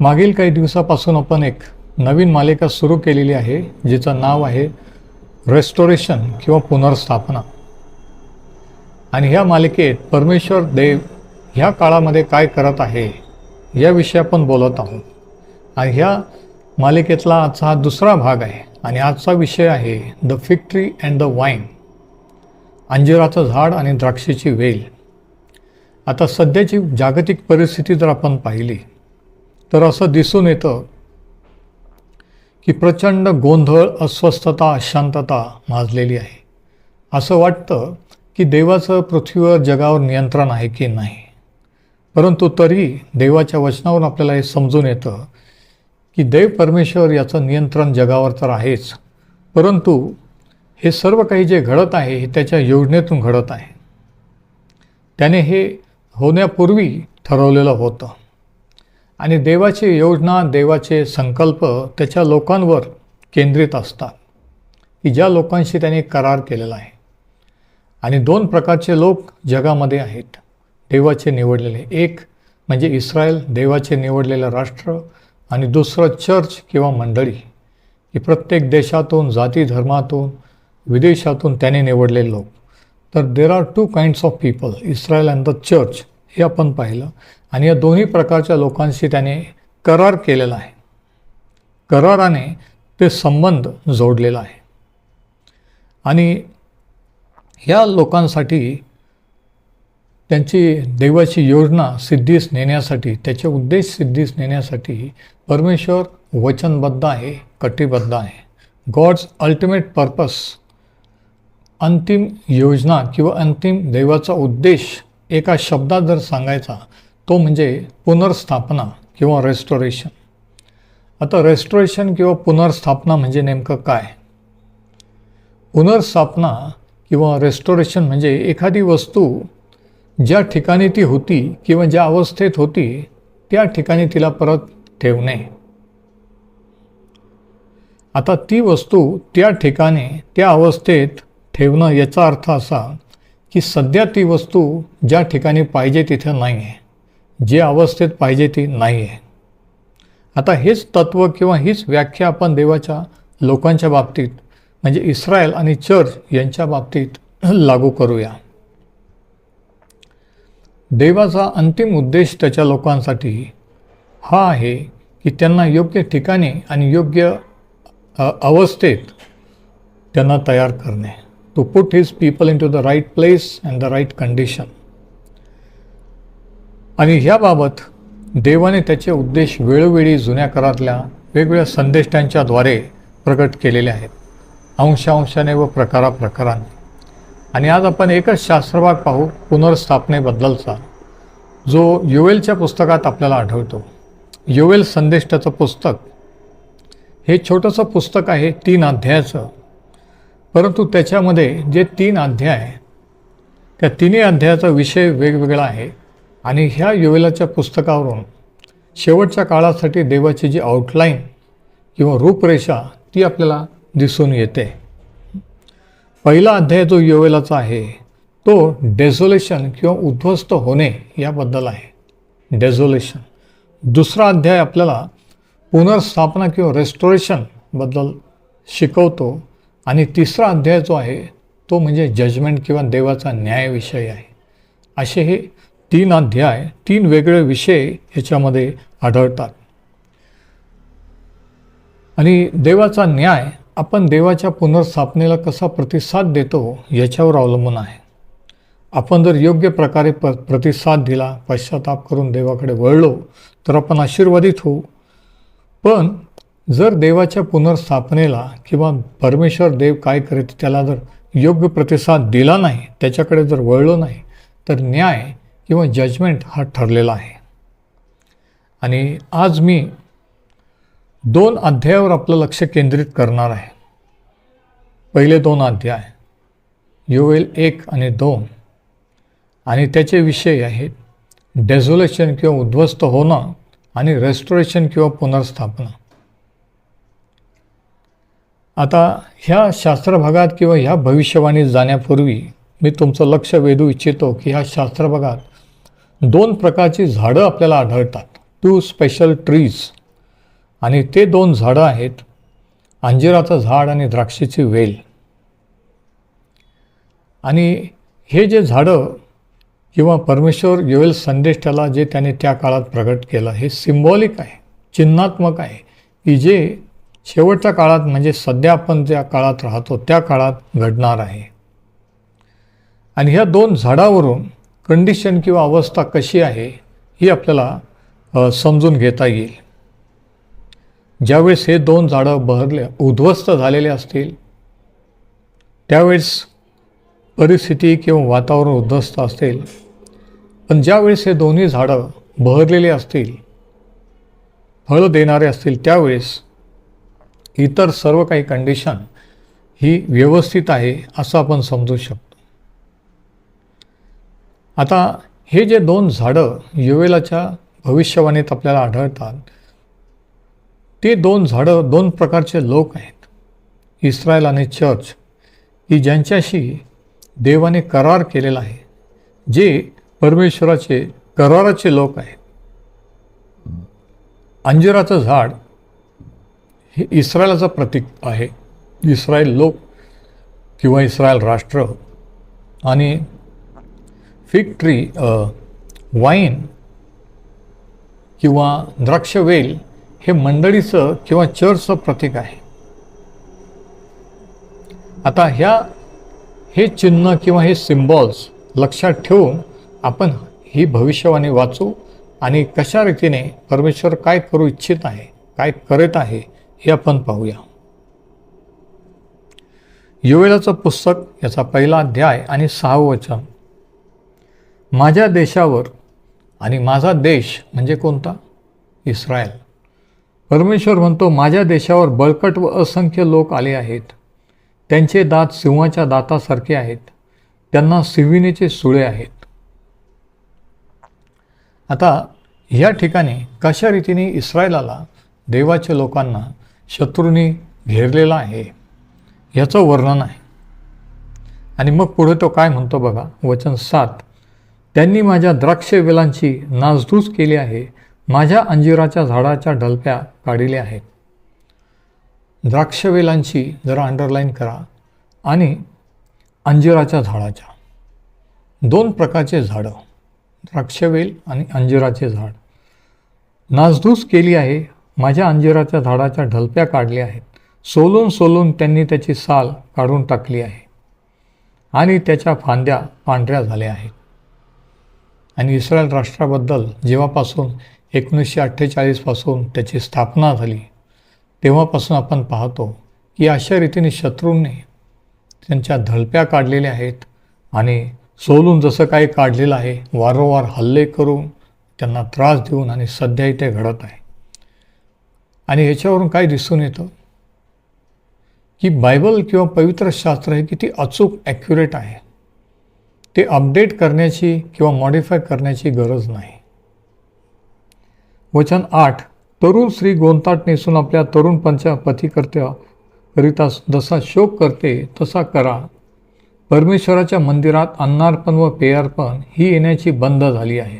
मागील काही दिवसापासून आपण एक नवीन मालिका सुरू केलेली आहे जिचं नाव आहे रेस्टोरेशन किंवा पुनर्स्थापना. आणि ह्या मालिकेत परमेश्वर देव ह्या काळामध्ये काय करत आहे याविषयी आपण बोलत आहोत. आणि ह्या मालिकेतला आजचा हा दुसरा भाग आहे आणि आजचा विषय आहे the fig tree and the vine अंजिराचं झाड आणि द्राक्षाची वेल. आता सध्याची जागतिक परिस्थिती जर आपण पाहिली तर असं दिसून येतं की प्रचंड गोंधळ अस्वस्थता अशांतता माजलेली आहे. असं वाटतं की देवाचं पृथ्वीवर जगावर नियंत्रण आहे की नाही. परंतु तरी देवाच्या वचनावरून आपल्याला हे समजून येतं की देव परमेश्वर याचं नियंत्रण जगावर तर आहेच परंतु हे सर्व काही जे घडत आहे हे त्याच्या योजनेतून घडत आहे. त्याने हे होण्यापूर्वी ठरवलेलं होतं. आणि देवाची योजना देवाचे संकल्प त्याच्या लोकांवर केंद्रित असतात. की ज्या लोकांशी त्यांनी करार केलेला आहे. आणि दोन प्रकारचे लोक जगामध्ये आहेत. देवाचे निवडलेले एक म्हणजे इस्रायल देवाचे निवडलेलं राष्ट्र आणि दुसरं चर्च किंवा मंडळी. की प्रत्येक देशातून जाती धर्मातून विदेशातून त्याने निवडलेले लोक. तर there are two kinds of people Israel and the church हे आपण पाहिलं. आणि या दोन्ही प्रकारच्या लोकांशी त्याने करार केलेला आहे. कराराने ते संबंध जोडलेला आहे. आणि ह्या लोकांसाठी त्यांची देवाची योजना सिद्धीस नेण्यासाठी त्याचे उद्देश सिद्धीस नेण्यासाठी परमेश्वर वचनबद्ध आहे कटिबद्ध आहे. गॉड्स अल्टिमेट पर्पस अंतिम योजना किंवा अंतिम देवाचा उद्देश एका शब्दात जर सांगायचा तो म्हणजे पुनर्स्थापना किंवा रेस्टोरेशन आता रेस्टोरेशन किंवा पुनर्स्थापना म्हणजे नेमकं काय? पुनर्स्थापना किंवा रेस्टोरेशन म्हणजे एखादी वस्तू ज्या ठिकाणी ती होती किंवा ज्या अवस्थेत होती त्या ठिकाणी तिला परत ठेवणे. आता ती वस्तू त्या ठिकाणी त्या अवस्थेत ठेवणं याचा अर्थ असा की सध्या ती वस्तू ज्या ठिकाणी पाहिजे तिथं नाही आहे जे अवस्थेत पाहिजे ती नाही आहे आता हेच तत्त्व किंवा हीच व्याख्या आपण देवाच्या लोकांच्या बाबतीत म्हणजे इस्रायल आणि चर्च यांच्या बाबतीत लागू करूया. देवाचा अंतिम उद्देश त्याच्या लोकांसाठी हा आहे की त्यांना योग्य ठिकाणी आणि योग्य अवस्थेत त्यांना तयार करणे. To put his people into the right place and the right condition आणि ह्याबाबत देवाने त्याचे उद्देश वेळोवेळी जुन्या करातल्या वेगवेगळ्या संदेष्टांच्याद्वारे प्रकट केलेले आहेत. अंशांशाने व प्रकाराप्रकाराने. आणि आज आपण एकच शास्त्रभाग पाहू पुनर्स्थापनेबद्दलचा. जो युवेलच्या पुस्तकात आपल्याला आढळतो. युवेल संदेष्टाचं पुस्तक. हे छोटंसं पुस्तक आहे तीन अध्यायाचं. परंतु त्याच्यामध्ये जे तीन अध्याय त्या तिन्ही अध्यायाचा विषय वेगवेगळा आहे. आणि ह्या युवेलाच्या पुस्तकावरून शेवटच्या काळासाठी देवाची जी आउटलाईन किंवा रूपरेषा ती आपल्याला दिसून येते. पहिला अध्याय जो योवेलाचा आहे तो डेझोलेशन किंवा उद्ध्वस्त होणे याबद्दल आहे. डेझोलेशन दुसरा अध्याय आपल्याला पुनर्स्थापना किंवा रेस्टोरेशनबद्दल शिकवतो आणि तिसरा अध्याय जो आहे तो म्हणजे जजमेंट किंवा देवाचा न्यायविषय आहे. असे हे तीन अध्याय तीन वेगळे विषय ह्याच्यामध्ये आढळतात. आणि देवाचा न्याय आपण देवाच्या पुनर्स्थापनेला कसा प्रतिसाद देतो याच्यावर अवलंबून आहे. आपण जर योग्य प्रकारे प प्रतिसाद दिला पश्चाताप करून देवाकडे वळलो तर आपण आशीर्वादित होऊ. पण जर देवाच्या पुनर्स्थापनेला किंवा परमेश्वर देव काय करीत त्याला जर योग्य प्रतिसाद दिला नाही त्याच्याकडे जर वळलो नाही तर न्याय किंवा जजमेंट हा ठरलेला आहे. आणि आज मी दोन अध्यायावर आपलं लक्ष केंद्रित करणार आहे. पहिले दोन अध्याय योवेल एक आणि दोन. आणि त्याचे विषय आहेत डेझोलेशन किंवा उद्ध्वस्त होणं आणि रेस्टोरेशन किंवा पुनर्स्थापना. आता ह्या शास्त्रभागात किंवा ह्या भविष्यवाणीत जाण्यापूर्वी मी तुमचं लक्ष वेधू इच्छितो की ह्या शास्त्रभागात दोन प्रकारची झाडं आपल्याला आढळतात. टू स्पेशल ट्रीज आणि ते दोन झाडं आहेत अंजिराचं झाड आणि द्राक्षीची वेल. आणि हे जे झाडं किंवा परमेश्वर योवेल त्याला जे त्याने त्या काळात प्रगट केलं हे सिम्बॉलिक आहे चिन्हात्मक आहे की जे शेवटच्या काळात म्हणजे सध्या आपण ज्या काळात राहतो त्या काळात घडणार आहे. आणि ह्या दोन झाडावरून कंडिशन किंवा अवस्था कशी आहे ही आपल्याला समजून घेता येईल. ज्यावेळेस हे दोन झाडं बहरले उद्ध्वस्त झालेले असतील त्यावेळेस परिस्थिती किंवा वातावरण उद्ध्वस्त असेल पण ज्यावेळेस हे दोन्ही झाडं बहरलेले असतील फळं देणारे असतील त्यावेळेस इतर सर्व काही कंडिशन ही व्यवस्थित आहे असं आपण समजू शकतो. आता हे जे दोन झाडं युवेलाच्या भविष्यवाणीत आपल्याला आढळतात ते दोन झाडं दोन प्रकारचे लोक आहेत. इस्रायल आणि चर्च की ज्यांच्याशी देवाने करार केलेला आहे जे परमेश्वराचे कराराचे लोक आहेत. अंजिराचं झाड हे इस्रायलाचं प्रतीक आहे. इस्रायल लोक किंवा इस्रायल राष्ट्र आणि फिक ट्री वाईन किंवा द्राक्षवेल हे मंडळीचं किंवा चर्चचं प्रतीक आहे. आता ह्या हे चिन्ह किंवा हे सिम्बॉल्स लक्षात ठेवून आपण ही भविष्यवाणी वाचू आणि कशा रीतीने परमेश्वर काय करू इच्छित आहे काय करत आहे हे आपण पाहूया. युवेलाचं पुस्तक याचा पहिला अध्याय आणि सहावं वचन. माझ्या देशावर आणि माझा देश म्हणजे कोणता? इस्रायल. परमेश्वर म्हणतो माझ्या देशावर बळकट व असंख्य लोक आले आहेत. त्यांचे दात सिंहाच्या दातासारखे आहेत. त्यांना सिविनेचे सुळे आहेत. आता या ठिकाणी कशा रीतीने इस्रायलाला देवाच्या लोकांना शत्रूंनी घेरलेला आहे याचं वर्णन आहे. आणि मग पुढे तो काय म्हणतो बघा? वचन सात. त्यांनी माझ्या द्राक्षवेलांची नासधूस केली आहे माझ्या अंजिराच्या झाडाच्या ढलप्या काढिल्या आहेत. द्राक्षवेलांची जरा अंडरलाईन करा आणि अंजिराच्या झाडाच्या. दोन प्रकारचे झाडं द्राक्षवेल आणि अंजिराचे झाड. नासधूस केली आहे माझ्या अंजिराच्या झाडाच्या ढलप्या काढल्या आहेत. सोलून सोलून त्यांनी त्याची साल काढून टाकली आहे आणि त्याच्या फांद्या पांढऱ्या झाल्या आहेत. आणि इस्रायल राष्ट्राबद्दल जेव्हापासून एकोणीसशे अठ्ठेचाळीसपासून त्याची स्थापना झाली तेव्हापासून आपण पाहतो की अशा रीतीने शत्रूंनी त्यांच्या धलप्या काढलेल्या आहेत आणि सोलून जसं काही काढलेलं आहे वारंवार हल्ले करून त्यांना त्रास देऊन आणि सध्याही ते घडत आहे. आणि ह्याच्यावरून काय दिसून येतं? की बायबल किंवा पवित्र शास्त्र हे किती अचूक ॲक्युरेट आहे. ते अपडेट करण्याची किंवा मॉडिफाय करण्याची गरज नाही. वचन आठ तरुण स्त्री गोंताट नेसून आपल्या तरुण पंचा पतीकर्त्याकरिता जसा शोक करते तसा करा. परमेश्वराच्या मंदिरात अन्नार्पण व पेयार्पण ही येण्याची बंद झाली आहे.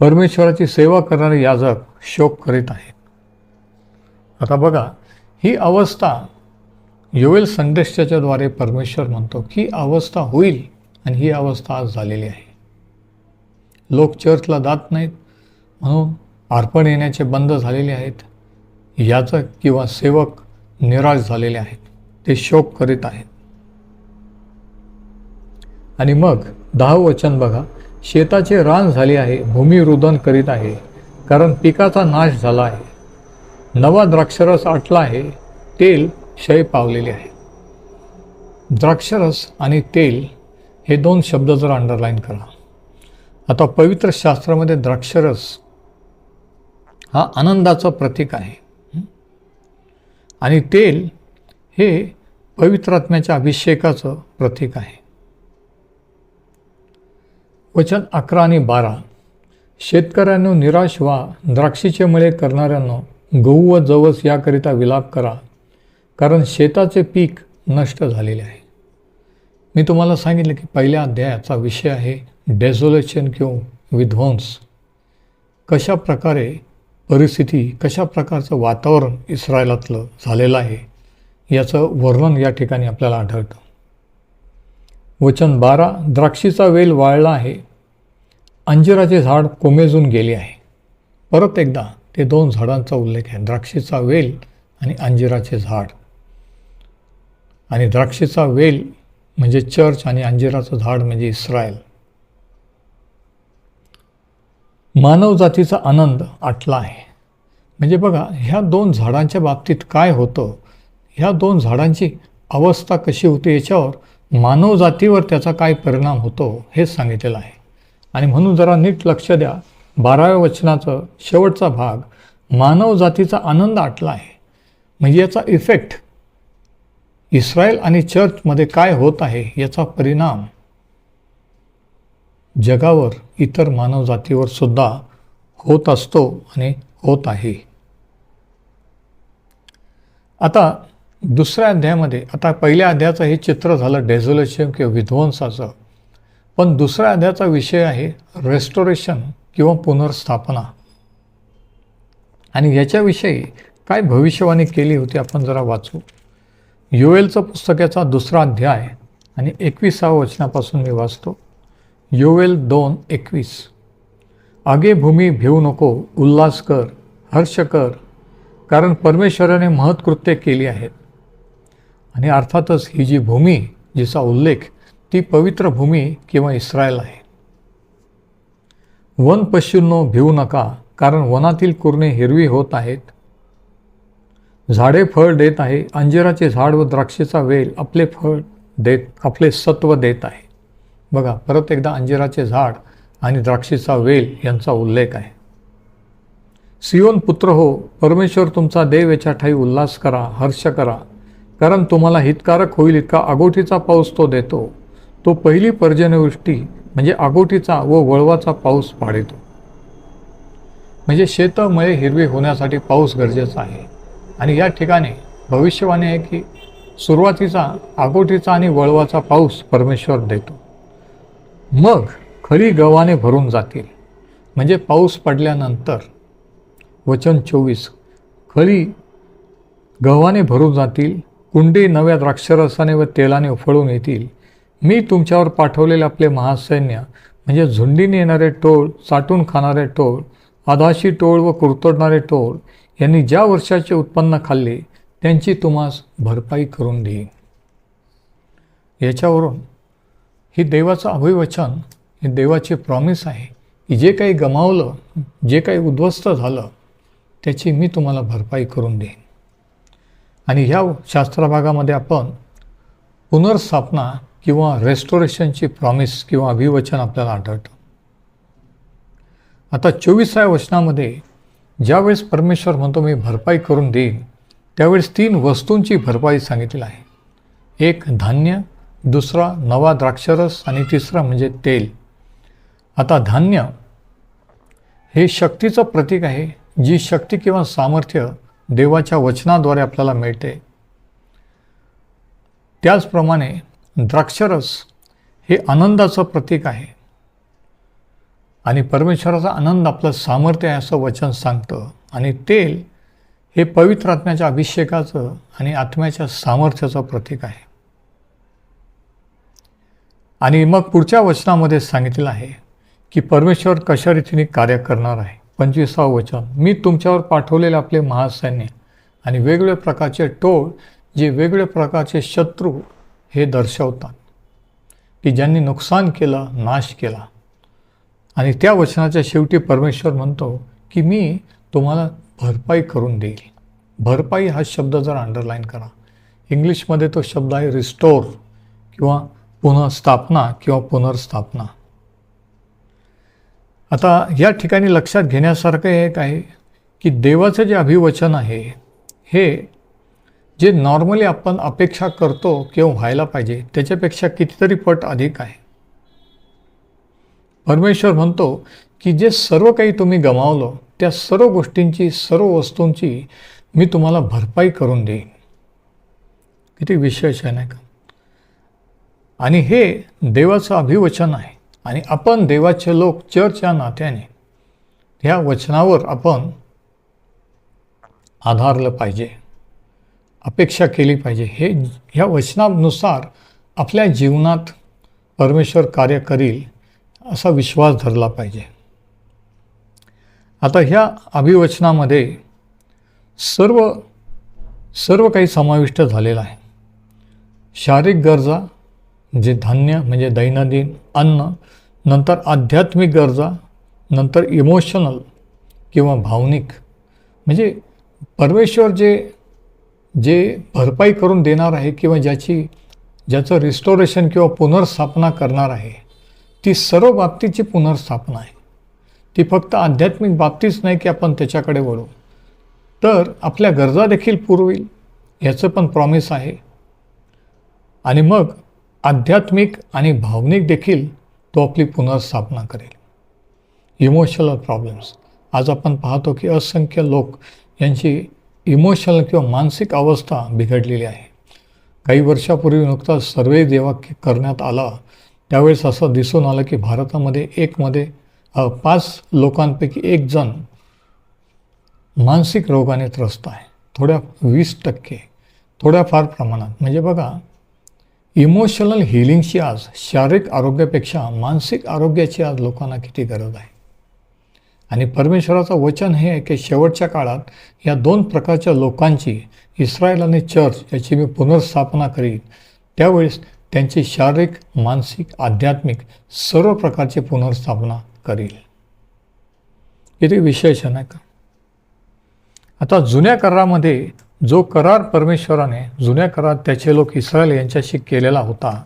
परमेश्वराची सेवा करणारे याजक शोक करीत आहेत. आता बघा ही अवस्था योवेल संदेशाच्याद्वारे परमेश्वर म्हणतो की अवस्था होईल. आणि ही अवस्था आज झालेली आहे. लोक चर्चला जात नाहीत म्हणून अर्पण येण्याचे बंद झालेले आहेत. याचक किंवा सेवक निराश झालेले आहेत. ते शोक करीत आहेत. आणि मग दहा वचन बघा. शेताचे रान झाले आहे भूमी रुदन करीत आहे कारण पिकाचा नाश झाला आहे. नवा द्राक्षरस आटला आहे तेल क्षय पावलेले आहे. द्राक्षरस आणि तेल हे दोन शब्द जर अंडरलाईन करा. आता पवित्र शास्त्रामध्ये द्राक्षरस हा आनंदाचं प्रतीक आहे. आणि तेल हे पवित्रात्म्याच्या अभिषेकाचं प्रतीक आहे. वचन अकरा आणि बारा. शेतकऱ्यांनो निराश व्हा. द्राक्षीचे मळे करणाऱ्यांनो गहू व जवस याकरिता विलाप करा. कारण शेताचे पीक नष्ट झालेले आहे. मी तुम्हाला सांगितलं की पहिल्या अध्यायाचा विषय आहे डेझोलेशन किंवा विध्वंस. कशा प्रकारे परिस्थिती कशा प्रकारचं वातावरण इस्रायलातलं झालेलं आहे याचं वर्णन या ठिकाणी आपल्याला आढळतं. वचन बारा द्राक्षीचा वेल वाळला आहे अंजिराचे झाड कोमेजून गेले आहे. परत एकदा ते दोन झाडांचा उल्लेख आहे द्राक्षीचा वेल आणि अंजिराचे झाड. आणि द्राक्षीचा वेल म्हणजे चर्च आणि अंजिराचं झाड म्हणजे इस्रायल. मानवजातीचा आनंद आटला आहे. म्हणजे बघा ह्या दोन झाडांच्या बाबतीत काय होतं? ह्या दोन झाडांची अवस्था कशी होती याच्यावर मानवजातीवर त्याचा काय परिणाम होतो हे सांगितलेलं आहे. आणि म्हणून जरा नीट लक्ष द्या. बाराव्या वचनाचं शेवटचा भाग मानवजातीचा आनंद आटला आहे. म्हणजे याचा इफेक्ट इस्रायल आणि चर्चमध्ये काय होत आहे याचा परिणाम जगावर इतर मानवजातीवर सुद्धा होत असतो आणि होत आहे. आता दुसऱ्या अध्यायामध्ये आता पहिल्या अध्यायाचं हे चित्र झालं डेझोलेशन किंवा विध्वंसाचं. पण दुसऱ्या अध्यायाचा विषय आहे रेस्टोरेशन किंवा पुनर्स्थापना. आणि याच्याविषयी काय भविष्यवाणी केली होती आपण जरा वाचू. योवेलचं पुस्तकाचा दुसरा अध्याय आणि एकविसाव्या वचनापासून मी वाचतो. योवेल दोन एकवीस. आगे भूमी भिवू नको उल्हास कर हर्ष कर कारण परमेश्वराने महत्कृत्य केली आहेत. आणि अर्थातच ही जी भूमी जिचा उल्लेख ती पवित्र भूमी किंवा इस्रायल आहे. वन पश्चिमनो भिवू नका कारण वनातील कुरणे हिरवी होत आहेत झाडे फळ देत आहे. अंजिराचे झाड व द्राक्षेचा वेल आपले फळ देत आपले सत्व देत आहे. बघा परत एकदा अंजिराचे झाड आणि द्राक्षेचा वेल यांचा उल्लेख आहे. सियोन पुत्र हो परमेश्वर तुमचा देव याच्या ठाई उल्हास करा हर्ष करा. कारण तुम्हाला हितकारक होईल इतका आगोठीचा पाऊस तो देतो. तो पहिली पर्जन्यवृष्टी म्हणजे आगोटीचा व वळवाचा पाऊस पाडितो. म्हणजे शेतमळे हिरवी होण्यासाठी पाऊस गरजेचा आहे. आणि या ठिकाणी भविष्यवाणी आहे की सुरुवातीचा आगोटीचा आणि वळवाचा पाऊस परमेश्वर देतो. मग खरी गव्हाने भरून जातील. म्हणजे पाऊस पडल्यानंतर वचन चोवीस खरी गव्हाने भरून जातील कुंडी नव्या द्राक्षरसाने व तेलाने उफळून येतील. मी तुमच्यावर पाठवलेले आपले महासैन्य म्हणजे झुंडीने येणारे टोळ चाटून खाणारे टोळ आधाशी टोळ व कुरतडणारे टोळ यांनी ज्या वर्षाचे उत्पन्न खाल्ले त्यांची तुम्हास भरपाई करून देईन. याच्यावरून हे देवाचं अभिवचन हे देवाचे प्रॉमिस आहे की जे काही गमावलं जे काही उद्ध्वस्त झालं त्याची मी तुम्हाला भरपाई करून देईन. आणि ह्या शास्त्रभागामध्ये आपण पुनर्स्थापना किंवा रेस्टोरेशनची प्रॉमिस किंवा अभिवचन आपल्याला आढळतं. आता चोवीसाव्या वचनामध्ये ज्यावेळेस परमेश्वर म्हणतो मी भरपाई करून देईन त्यावेळेस तीन वस्तूंची भरपाई सांगितली आहे. एक धान्य दुसरा नवा द्राक्षरस आणि तिसरा म्हणजे तेल. आता धान्य हे शक्तीचं प्रतीक आहे जी शक्ती किंवा सामर्थ्य देवाच्या वचनाद्वारे आपल्याला मिळते. त्याचप्रमाणे द्राक्षरस हे आनंदाचं प्रतीक आहे. आणि परमेश्वराचा आनंद आपलं सामर्थ्य आहे असं वचन सांगतं. आणि तेल हे पवित्र आत्म्याच्या अभिषेकाचं आणि आत्म्याच्या सामर्थ्याचं प्रतीक आहे. आणि मग पुढच्या वचनामध्ये सांगितलेलं आहे की परमेश्वर कशा रीतीने कार्य करणार आहे. पंचवीसावं वचन मी तुमच्यावर पाठवलेले आपले महासैन्य आणि वेगवेगळ्या प्रकारचे टोळ जे वेगवेगळ्या प्रकारचे शत्रू हे दर्शवतात. की ज्यांनी नुकसान केलं नाश केला. आणि त्या वचनाच्या शेवटी परमेश्वर म्हणतो की मी तुम्हाला भरपाई करून देईल. भरपाई हा शब्द जर अंडरलाईन करा. इंग्लिशमध्ये तो शब्द आहे रिस्टोर किंवा पुनर्स्थापना किंवा पुनर्स्थापना. आता या ठिकाणी लक्षात घेण्यासारखं एक आहे की देवाचं जे अभिवचन आहे हे जे नॉर्मली आपण अपेक्षा करतो किंवा व्हायला पाहिजे त्याच्यापेक्षा कितीतरी पट अधिक आहे. परमेश्वर म्हणतो की जे सर्व काही तुम्ही गमावलं त्या सर्व गोष्टींची सर्व वस्तूंची मी तुम्हाला भरपाई करून देईन. किती विशेष आहे नाही का? आणि हे देवाचं अभिवचन आहे. आणि आपण देवाचे लोक चर्च या नात्याने ह्या वचनावर आपण आधारलं पाहिजे अपेक्षा केली पाहिजे. हे ह्या वचनानुसार आपल्या जीवनात परमेश्वर कार्य करील. असा विश्वास धरला पाहिजे. आता ह्या अभिवचनामध्ये सर्व सर्व काही समाविष्ट झालेलं आहे. शारीरिक गरजा जे धान्य म्हणजे दैनंदिन अन्न नंतर आध्यात्मिक गरजा नंतर इमोशनल किंवा भावनिक म्हणजे परमेश्वर जे जे भरपाई करून देणार आहे किंवा ज्याची ज्याचं रिस्टोरेशन किंवा पुनर्स्थापना करणार आहे ती सर्व बाबतीची पुनर्स्थापना आहे. ती फक्त आध्यात्मिक बाबतीच नाही की आपण त्याच्याकडे वळू. तर आपल्या गरजा देखील पुरवेल याचं पण प्रॉमिस आहे. आणि मग आध्यात्मिक आणि भावनिक देखील तो आपली पुनर्स्थापना करेल. इमोशनल प्रॉब्लेम्स आज आपण पाहतो की असंख्य लोक यांची इमोशनल किंवा मानसिक अवस्था बिघडलेली आहे. काही वर्षापूर्वी नुकताच सर्वे जेव्हा करण्यात आला त्यावेळेस असं दिसून आलं की भारतामध्ये एकमध्ये पाच लोकांपैकी एक जण मानसिक रोगाने त्रस्त आहे. थोड्या वीस टक्के. थोड्याफार प्रमाणात. म्हणजे बघा इमोशनल हिलिंगची आज शारीरिक आरोग्यापेक्षा मानसिक आरोग्याची आज लोकांना किती गरज आहे? आणि परमेश्वराचं वचन हे आहे की शेवटच्या काळात या दोन प्रकारच्या लोकांची इस्रायल आणि चर्च याची मी पुनर्स्थापना करीन. त्यावेळेस त्यांचे शारीरिक मानसिक आध्यात्मिक सर्व प्रकारची पुनर्स्थापना करील. इथे विशेषण आहे का? आता जुन्या करारामध्ये जो करार परमेश्वराने जुन्या करार त्याचे लोक इस्रायल यांच्याशी केलेला होता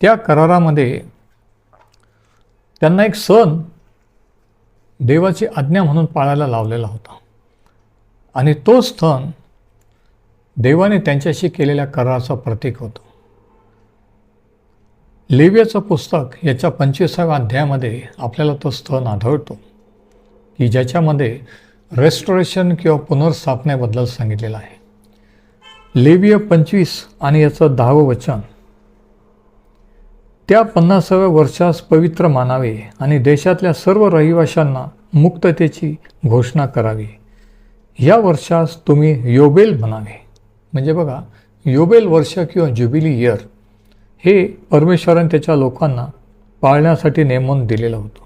त्या करारामध्ये त्यांना एक सण देवाची आज्ञा म्हणून पाळायला लावलेला होता. आणि तो सण देवाने त्यांच्याशी केलेल्या कराराचं प्रतीक होतं. लेव्याचं पुस्तक याच्या पंचवीसाव्या अध्यायामध्ये आपल्याला तो स्थान आढळतो की ज्याच्यामध्ये रेस्टोरेशन किंवा पुनर्स्थापनेबद्दल सांगितलेलं आहे. लेविय पंचवीस आणि याचं दहावं वचन. त्या पन्नासाव्या वर्षास पवित्र मानावे आणि देशातल्या सर्व रहिवाशांना मुक्ततेची घोषणा करावी. या वर्षास तुम्ही योबेल म्हणावे. म्हणजे बघा योबेल वर्ष किंवा ज्युबिली इयर हे परमेश्वराने त्याच्या लोकांना पाळण्यासाठी नेमून दिलेलं होतं.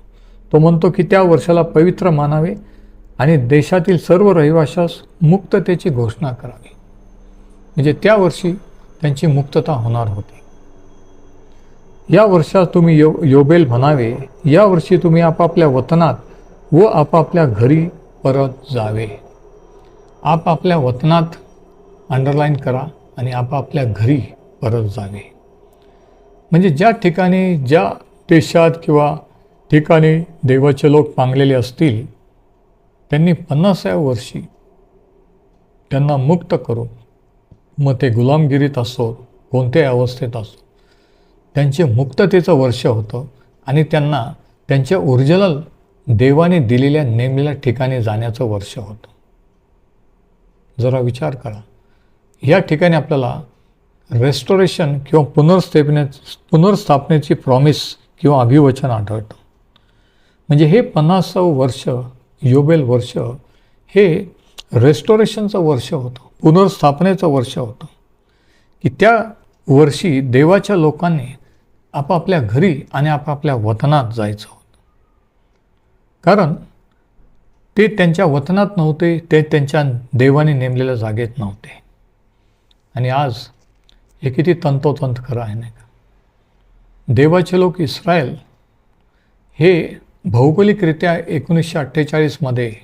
तो म्हणतो की त्या वर्षाला पवित्र मानावे आणि देशातील सर्व रहिवाशास मुक्ततेची घोषणा करावी. म्हणजे त्या वर्षी त्यांची मुक्तता होणार होती. या वर्षात तुम्ही यो योबेल म्हणावे या वर्षी तुम्ही आपापल्या वतनात व आपापल्या घरी परत जावे. आपापल्या वतनात अंडरलाईन करा आणि आपापल्या घरी परत जावे. म्हणजे ज्या ठिकाणी ज्या देशात किंवा ठिकाणी देवाचे लोक पांगलेले असतील त्यांनी पन्नासाव्या वर्षी त्यांना मुक्त करून मग ते गुलामगिरीत असो कोणत्याही अवस्थेत असो त्यांचे मुक्ततेचं वर्ष होतं आणि त्यांना त्यांच्या ओरिजिनल देवाने दिलेल्या नेमलेल्या ठिकाणी जाण्याचं वर्ष होतं. जरा विचार करा. या ठिकाणी आपल्याला रेस्टोरेशन किंवा पुनर्स्थेपने पुनर्स्थापनेची प्रॉमिस किंवा अभिवचन आढळतं. म्हणजे हे पन्नासावं वर्ष योबेल वर्ष हे रेस्टोरेशनचं वर्ष होतं पुनर्स्थापनेचं वर्ष होतं. की त्या वर्षी देवाच्या लोकांनी आपापल्या घरी आणि आपापल्या वतनात जायचं होतं. कारण ते त्यांच्या वतनात नव्हते ते त्यांच्या देवाने नेमलेल्या जागेत नव्हते. आणि आज हे किती तंतोतंत खरं आहे नाही का? देवाचे लोक इस्रायल हे भौगोलिकरित्या एकोणीसशे अठ्ठेचाळीसमध्ये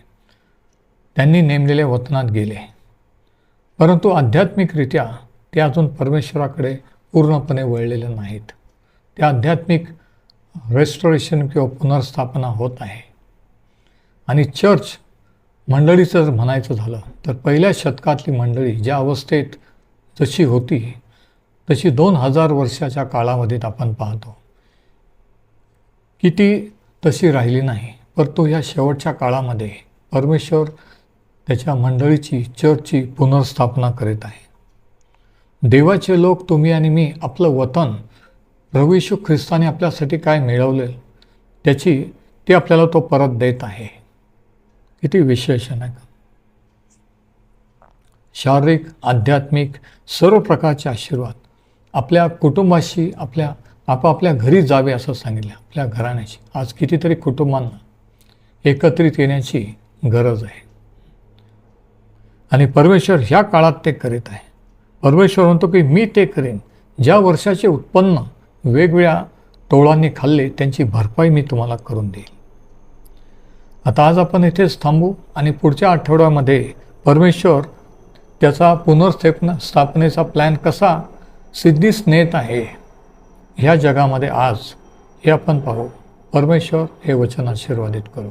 त्यांनी नेमलेल्या वतनात गेले. परंतु आध्यात्मिकरित्या ते अजून परमेश्वराकडे पूर्णपणे वळलेले नाहीत. ते आध्यात्मिक रेस्टोरेशन किंवा पुनर्स्थापना होत आहे. आणि चर्च मंडळीचं जर म्हणायचं झालं तर पहिल्या शतकातली मंडळी ज्या अवस्थेत जशी होती तशी दोन हजार वर्षाच्या काळामध्ये आपण पाहतो. की ती तशी राहिली नाही परंतु ह्या शेवटच्या काळामध्ये परमेश्वर त्याच्या मंडळीची चर्चची पुनर्स्थापना करीत आहे. देवाचे लोक तुम्ही आणि मी आपलं वतन प्रभू ख्रिस्ताने आपल्यासाठी काय मिळवले त्याची ते आपल्याला तो परत देत आहे. किती विशेषण आहे का शारीरिक आध्यात्मिक सर्व प्रकारचे आशीर्वाद. आपल्या कुटुंबाशी आपल्या आपापल्या घरी जावे असं सांगितलं आपल्या घराण्याची आज कितीतरी कुटुंबांना एकत्रित येण्याची गरज आहे. आणि परमेश्वर ह्या काळात ते करीत आहे. परमेश्वर म्हणतो की मी ते करेन. ज्या वर्षाचे उत्पन्न वेगवेगळ्या टोळांनी खाल्ले त्यांची भरपाई मी तुम्हाला करून देईल. आता आज आपण इथेच थांबू आणि पुढच्या आठवड्यामध्ये परमेश्वर त्याचा पुनर्स्थेपना स्थापनेचा प्लॅन कसा सिद्धीस नेत आहे. ह्या जगामध्ये आज हे आपण पाहू. परमेश्वर हे वचन आशीर्वादित करू.